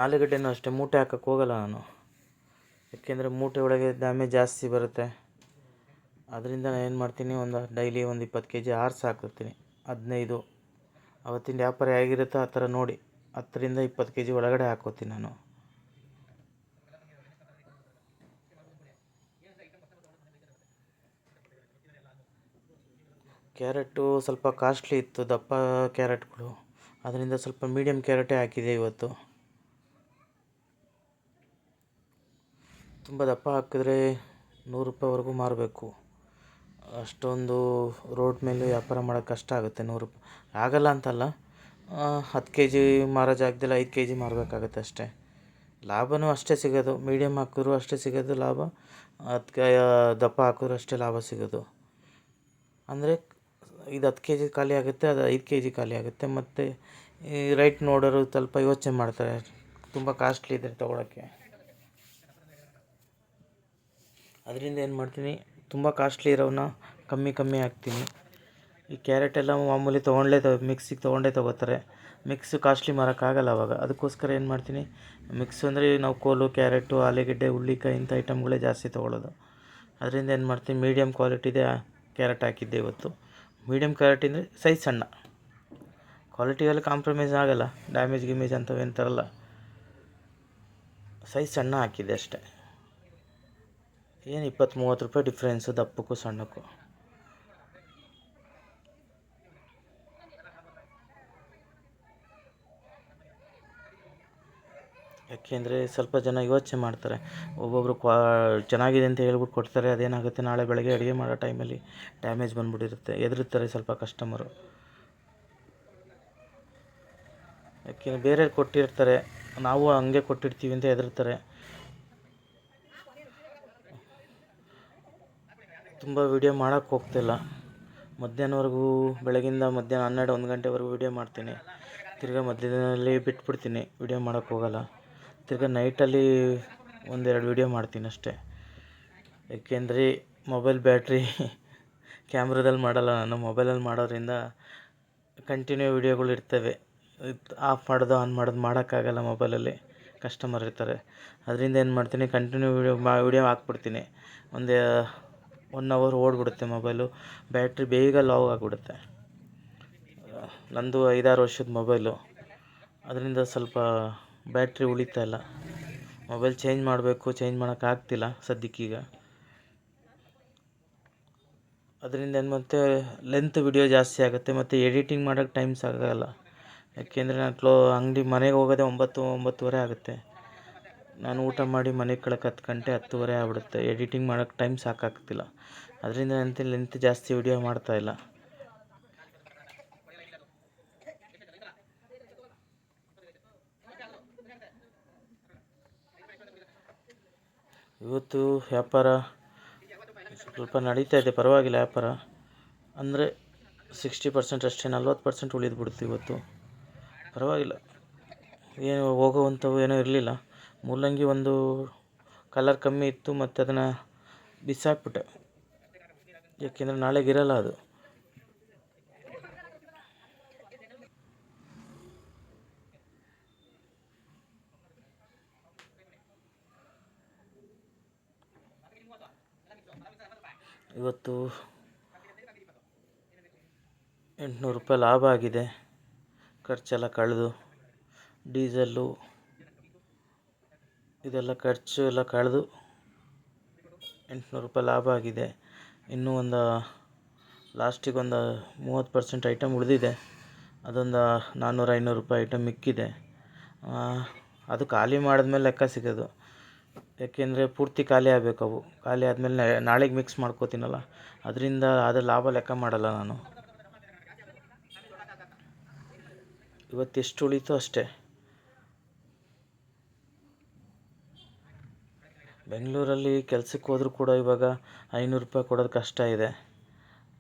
ಆಲೂಗಡ್ಡೆನೂ ಅಷ್ಟೇ, ಮೂಟೆ ಹಾಕಕ್ಕೆ ಹೋಗಲ್ಲ ನಾನು. ಏಕೆಂದರೆ ಮೂಟೆ ಒಳಗೆ ಡ್ಯಾಮೇಜ್ ಜಾಸ್ತಿ ಬರುತ್ತೆ. ಅದರಿಂದ ನಾನು ಏನು ಮಾಡ್ತೀನಿ, ಒಂದು ಡೈಲಿ ಒಂದು ಇಪ್ಪತ್ತು ಕೆ ಜಿ ಆರಿಸಿ ಹಾಕಿರ್ತೀನಿ ಹದಿನೈದು. ಅವತ್ತಿನ ವ್ಯಾಪಾರ ಹೇಗಿರುತ್ತೋ ಆ ಥರ ನೋಡಿ, ಹತ್ತರಿಂದ ಇಪ್ಪತ್ತು ಕೆ ಜಿ ಒಳಗಡೆ ಹಾಕೋತೀನಿ ನಾನು. ಕ್ಯಾರೆಟು ಸ್ವಲ್ಪ ಕಾಸ್ಟ್ಲಿ ಇತ್ತು, ದಪ್ಪ ಕ್ಯಾರೆಟ್ಗಳು. ಅದರಿಂದ ಸ್ವಲ್ಪ ಮೀಡಿಯಮ್ ಕ್ಯಾರೆಟೇ ಹಾಕಿದೆ ಇವತ್ತು. ತುಂಬ ದಪ್ಪ ಹಾಕಿದ್ರೆ ನೂರು ರೂಪಾಯಿವರೆಗೂ ಮಾರಬೇಕು. ಅಷ್ಟೊಂದು ರೋಡ್ ಮೇಲೆ ವ್ಯಾಪಾರ ಮಾಡೋಕ್ಕೆ ಕಷ್ಟ ಆಗುತ್ತೆ ನೂರು ಆಗಲ್ಲ ಅಂತಲ್ಲ ಹತ್ತು ಕೆ ಜಿ ಮಾರೋ ಜಾಗದಲ್ಲಿ ಐದು ಕೆ ಜಿ ಮಾರಬೇಕಾಗತ್ತೆ ಅಷ್ಟೇ. ಲಾಭವೂ ಅಷ್ಟೇ ಸಿಗೋದು ಮೀಡಿಯಮ್ ಹಾಕಿದ್ರು ಅಷ್ಟೇ ಸಿಗೋದು ಲಾಭ ಅದಕ್ಕೆ ದಪ್ಪ ಹಾಕಿದ್ರು ಅಷ್ಟೇ ಲಾಭ ಸಿಗೋದು. ಅಂದರೆ ಇದು ಹತ್ತು ಕೆ ಜಿ ಖಾಲಿ ಆಗುತ್ತೆ, ಅದು ಐದು ಕೆ ಜಿ ಖಾಲಿ ಆಗುತ್ತೆ, ಮತ್ತು ಈ ರೈಟ್ ನೋಡೋರು ಸ್ವಲ್ಪ ಯೋಚನೆ ಮಾಡ್ತಾರೆ, ತುಂಬ ಕಾಸ್ಟ್ಲಿ ಇದೆ ತೊಗೊಳಕ್ಕೆ. ಅದರಿಂದ ಏನು ಮಾಡ್ತೀನಿ, ತುಂಬ ಕಾಸ್ಟ್ಲಿ ಇರೋವನ್ನ ಕಮ್ಮಿ ಕಮ್ಮಿ ಹಾಕ್ತೀನಿ. ಈ ಕ್ಯಾರೆಟ್ ಎಲ್ಲ ಮಾಮೂಲಿ ತೊಗೊಂಡ್ಲೇ ತಗೋ ಮಿಕ್ಸಿಗೆ ತೊಗೊಂಡೇ ತೊಗೋತಾರೆ. ಮಿಕ್ಸು ಕಾಸ್ಟ್ಲಿ ಮಾರೋಕ್ಕಾಗಲ್ಲ ಅವಾಗ. ಅದಕ್ಕೋಸ್ಕರ ಏನು ಮಾಡ್ತೀನಿ ಮಿಕ್ಸ್ ಅಂದರೆ ನಾವು ಕೋಲು ಕ್ಯಾರೆಟು ಆಲೂಗಡ್ಡೆ ಹುಳ್ಳಿಕಾಯಿ ಇಂಥ ಐಟಮ್ಗಳೇ ಜಾಸ್ತಿ ತೊಗೊಳ್ಳೋದು ಅದರಿಂದ ಏನು ಮಾಡ್ತೀನಿ ಮೀಡಿಯಮ್ ಕ್ವಾಲಿಟಿದೆ ಕ್ಯಾರೆಟ್ ಹಾಕಿದ್ದೆ ಇವತ್ತು. ಮೀಡಿಯಮ್ ಕ್ಯಾರೆಟ್ ಅಂದರೆ ಸೈಜ್ ಸಣ್ಣ. ಕ್ವಾಲಿಟಿಯಲ್ಲಿ ಕಾಂಪ್ರಮೈಸ್ ಆಗಲ್ಲ. ಡ್ಯಾಮೇಜ್ ಗಿಮೇಜ್ ಅಂಥವೇನು ತರಲ್ಲ. ಸೈಜ್ ಸಣ್ಣ ಹಾಕಿದ್ದೆ ಅಷ್ಟೇ. ಏನು ಇಪ್ಪತ್ತು ಮೂವತ್ತು ರೂಪಾಯಿ ಡಿಫ್ರೆನ್ಸು ದಪ್ಪಕ್ಕೂ ಸಣ್ಣಕ್ಕೂ. ಯಾಕೆಂದರೆ ಸ್ವಲ್ಪ ಜನ ಯೋಚನೆ ಮಾಡ್ತಾರೆ. ಒಬ್ಬೊಬ್ಬರು ಕ್ವಾ, ಚೆನ್ನಾಗಿದೆ ಅಂತ ಹೇಳ್ಬಿಟ್ಟು ಕೊಡ್ತಾರೆ, ಅದೇನಾಗುತ್ತೆ, ನಾಳೆ ಬೆಳಗ್ಗೆ ಅಡುಗೆ ಮಾಡೋ ಟೈಮಲ್ಲಿ ಡ್ಯಾಮೇಜ್ ಬಂದ್ಬಿಟ್ಟಿರುತ್ತೆ ಎದುರುತ್ತಾರೆ ಸ್ವಲ್ಪ ಕಸ್ಟಮರು ಯಾಕೆಂದರೆ ಬೇರೆಯವ್ರು ಕೊಟ್ಟಿರ್ತಾರೆ, ನಾವು ಹಂಗೆ ಕೊಟ್ಟಿರ್ತೀವಿ ಅಂತ ಹೆದರ್ತಾರೆ ತುಂಬ ವೀಡಿಯೋ ಮಾಡೋಕ್ಕೆ ಹೋಗ್ತಿಲ್ಲ. ಮಧ್ಯಾಹ್ನವರೆಗೂ ಬೆಳಗಿಂದ ಮಧ್ಯಾಹ್ನ ಹನ್ನೆರಡು, ಒಂದು ಗಂಟೆವರೆಗೂ ವೀಡಿಯೋ ಮಾಡ್ತೀನಿ. ತಿರ್ಗಾ ಮಧ್ಯದಲ್ಲಿ ಬಿಟ್ಬಿಡ್ತೀನಿ ವೀಡಿಯೋ ಮಾಡೋಕ್ಕೆ ಹೋಗಲ್ಲ. ತಿರ್ಗಾ ನೈಟಲ್ಲಿ ಒಂದೆರಡು ವೀಡಿಯೋ ಮಾಡ್ತೀನಿ ಅಷ್ಟೇ. ಏಕೆಂದರೆ ಮೊಬೈಲ್ ಬ್ಯಾಟ್ರಿ ಕ್ಯಾಮ್ರಾದಲ್ಲಿ ಮಾಡಲ್ಲ ನಾನು. ಮೊಬೈಲಲ್ಲಿ ಮಾಡೋದ್ರಿಂದ ಕಂಟಿನ್ಯೂ ವೀಡಿಯೋಗಳು ಇರ್ತವೆ. ಆಫ್ ಮಾಡೋದು ಆನ್ ಮಾಡೋದು ಮಾಡೋಕ್ಕಾಗಲ್ಲ ಮೊಬೈಲಲ್ಲಿ ಕಸ್ಟಮರ್ ಇರ್ತಾರೆ. ಅದರಿಂದ ಏನು ಮಾಡ್ತೀನಿ ಕಂಟಿನ್ಯೂ ವೀಡಿಯೋ ಮಾ ವೀಡಿಯೋ ಹಾಕ್ಬಿಡ್ತೀನಿ. ಒಂದು ಒನ್ ಅವರ್ ಓಡಿಬಿಡುತ್ತೆ ಮೊಬೈಲು ಬ್ಯಾಟ್ರಿ ಬೇಗ ಲೋ ಆಗಿಬಿಡುತ್ತೆ. ನಂದು ಐದಾರು ವರ್ಷದ ಮೊಬೈಲು ಅದರಿಂದ ಸ್ವಲ್ಪ ಬ್ಯಾಟ್ರಿ ಉಳಿತಾ ಇಲ್ಲ. ಮೊಬೈಲ್ ಚೇಂಜ್ ಮಾಡಬೇಕು ಚೇಂಜ್ ಮಾಡೋಕ್ಕಾಗ್ತಿಲ್ಲ ಸದ್ಯಕ್ಕೀಗ. ಅದರಿಂದ ಏನು ಮತ್ತೆ ಲೆಂತ್ ವಿಡಿಯೋ ಜಾಸ್ತಿ ಆಗುತ್ತೆ, ಮತ್ತು ಎಡಿಟಿಂಗ್ ಮಾಡೋಕ್ಕೆ ಟೈಮ್ ಸಾಕಾಗಲ್ಲ ಯಾಕೆಂದರೆ ನಾನು ಕ್ಲೋ ಅಂಗಡಿ ಮನೆಗೆ ಹೋಗೋದೇ ಒಂಬತ್ತು, ಒಂಬತ್ತುವರೆ ಆಗುತ್ತೆ. ನಾನು ಊಟ ಮಾಡಿ ಮನೆಗೆ ಕಳಕ್ಕೆ ಹತ್ತು ಗಂಟೆ, ಹತ್ತುವರೆ ಆಗ್ಬಿಡುತ್ತೆ. ಎಡಿಟಿಂಗ್ ಮಾಡೋಕ್ಕೆ ಟೈಮ್ ಸಾಕಾಗ್ತಿಲ್ಲ. ಅದರಿಂದ ಅಂತ ಲೆಂತ್ ಜಾಸ್ತಿ ವಿಡಿಯೋ ಮಾಡ್ತಾಯಿಲ್ಲ ಇವತ್ತು ವ್ಯಾಪಾರ ಸ್ವಲ್ಪ ನಡೀತಾ ಇದೆ. ಪರವಾಗಿಲ್ಲ ವ್ಯಾಪಾರ. ಅಂದರೆ ಸಿಕ್ಸ್ಟಿ ಪರ್ಸೆಂಟ್ ಅಷ್ಟೇ, ನಲ್ವತ್ತು ಪರ್ಸೆಂಟ್ ಉಳಿದು ಬಿಡ್ತು ಇವತ್ತು. ಪರವಾಗಿಲ್ಲ. ಏನು ಹೋಗುವಂಥವು ಏನೂ ಇರಲಿಲ್ಲ. ಮೂಲಂಗಿ ಒಂದು ಕಲರ್ ಕಮ್ಮಿ ಇತ್ತು ಮತ್ತು ಅದನ್ನು ಬಿಸಾಕ್ಬಿಟ್ಟೆ. ಏಕೆಂದರೆ ನಾಳೆಗೆ ಇರಲ್ಲ ಅದು. ಇವತ್ತು ಎಂಟುನೂರು ರೂಪಾಯಿ ಲಾಭ ಆಗಿದೆ. ಖರ್ಚೆಲ್ಲ ಕಳೆದು, ಡೀಸೆಲ್ಲು ಇದೆಲ್ಲ ಖರ್ಚು ಎಲ್ಲ ಕಳೆದು ಎಂಟುನೂರು ರೂಪಾಯಿ ಲಾಭ ಆಗಿದೆ. ಇನ್ನೂ ಒಂದು, ಲಾಸ್ಟಿಗೆ ಒಂದು ಮೂವತ್ತು ಪರ್ಸೆಂಟ್ ಐಟಮ್ ಉಳಿದಿದೆ. ಅದೊಂದು ನಾನ್ನೂರು, ಐನೂರು ರೂಪಾಯಿ ಐಟಮ್ ಮಿಕ್ಕಿದೆ. ಅದು ಖಾಲಿ ಮಾಡಿದ್ಮೇಲೆ ಲೆಕ್ಕ ಸಿಗೋದು. ಯಾಕೆಂದರೆ ಪೂರ್ತಿ ಖಾಲಿ ಆಗಬೇಕು ಅವು. ಖಾಲಿ ಆದಮೇಲೆ ನಾಳೆಗೆ ಮಿಕ್ಸ್ ಮಾಡ್ಕೋತೀನಲ್ಲ. ಅದರಿಂದ ಅದು ಲಾಭ ಲೆಕ್ಕ ಮಾಡಲ್ಲ ನಾನು. ಇವತ್ತೆಷ್ಟು ಉಳೀತೋ ಅಷ್ಟೇ. ಬೆಂಗಳೂರಲ್ಲಿ ಕೆಲ್ಸಕ್ಕೆ ಹೋದರೂ ಕೂಡ ಇವಾಗ ಐನೂರು ರೂಪಾಯಿ ಕೊಡೋದು ಕಷ್ಟ ಇದೆ.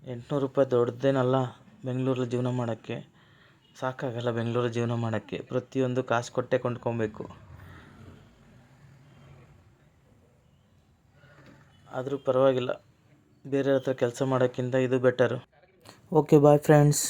ಎಂಟುನೂರು ರೂಪಾಯಿ ದೊಡ್ಡದೇನಲ್ಲ ಬೆಂಗಳೂರಲ್ಲಿ ಜೀವನ ಮಾಡೋಕ್ಕೆ. ಸಾಕಾಗಲ್ಲ ಬೆಂಗಳೂರಲ್ಲಿ ಜೀವನ ಮಾಡೋಕ್ಕೆ. ಪ್ರತಿಯೊಂದು ಕಾಸು ಕೊಟ್ಟೇ ಕೊಂಡ್ಕೊಬೇಕು. ಆದರೂ ಪರವಾಗಿಲ್ಲ. ಬೇರೆ ಹತ್ರ ಕೆಲಸ ಮಾಡೋಕ್ಕಿಂತ ಇದು ಬೆಟರು ಓಕೆ ಬಾಯ್ ಫ್ರೆಂಡ್ಸ್